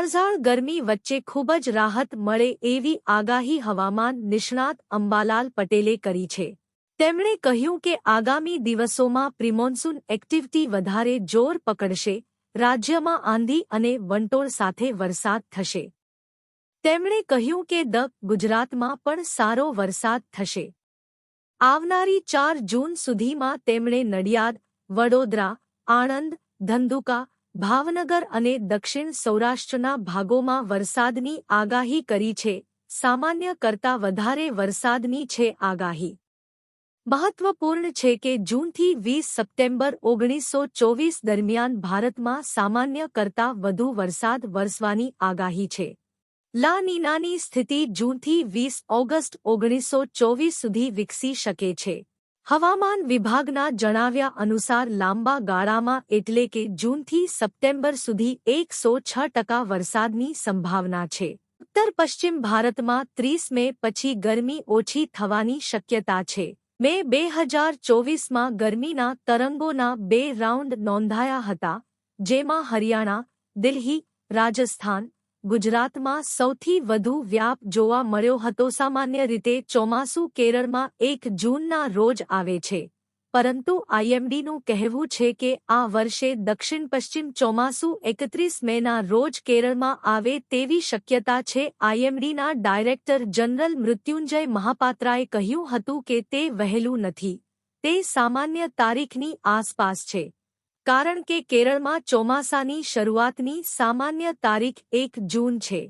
કાળઝાળ ગરમી વચ્ચે ખૂબ જ રાહત મળે એવી આગાહી હવામાન નિષ્ણાત અંબાલાલ પટેલે કરી છે. તેમણે કહ્યું કે આગામી દિવસોમાં પ્રિમોન્સૂન એક્ટિવિટી વધારે જોર પકડશે, રાજ્યમાં આંધી અને વંટોળ સાથે વરસાદ થશે. તેમણે કહ્યું કે દ ગુજરાતમાં પણ સારો વરસાદ થશે. આવનારી ચાર જૂન સુધીમાં તેમણે નડિયાદ, વડોદરા, આણંદ, ધંધુકા ભાવનગર અને દક્ષિણ સૌરાષ્ટ્રના ભાગોમાં વરસાદની આગાહી કરી છે. સામાન્ય કરતા વધારે વરસાદની છે આગાહી. મહત્વપૂર્ણ છે કે જૂનથી વીસ સપ્ટેમ્બર ઓગણીસો ચોવીસ દરમિયાન ભારતમાં સામાન્ય કરતા વધુ વરસાદ વરસવાની આગાહી છે. લા નીનાની સ્થિતિ જૂનથી વીસ ઓગસ્ટ ઓગણીસો ચોવીસ સુધી વિકસી શકે છે. હવામાન વિભાગના જણાવ્યા અનુસાર લાંબા ગાળામાં એટલે કે જૂનથી સપ્ટેમ્બર સુધી એકસો છ ટકા વરસાદની સંભાવના છે. ઉત્તર પશ્ચિમ ભારતમાં ત્રીસ મે પછી ગરમી ઓછી થવાની શક્યતા છે. મે બે હજાર ચોવીસમાં ગરમીના તરંગોના બે રાઉન્ડ નોંધાયા હતા, જેમાં હરિયાણા, દિલ્હી, રાજસ્થાન ગુજરાતમાં સૌથી વધુ વ્યાપ જોવા મળ્યો હતો સામાન્ય રીતે ચોમાસું કેરળમાં એક જૂનના રોજ આવે છે. પરંતુ આઈએમડીનું કહેવું છે કે આ વર્ષે દક્ષિણ પશ્ચિમ ચોમાસું એકત્રીસ મેના રોજ કેરળમાં આવે તેવી શક્યતા છે. આઈએમડીના ડાયરેક્ટર જનરલ મૃત્યુંજય મહાપાત્રાએ કહ્યું હતું કે તે વહેલું નથી. તે સામાન્ય તારીખની આસપાસ છે. કારણ કે કેરળમાં ચોમાસાની શરૂઆતની સામાન્ય તારીખ એક જૂન છે.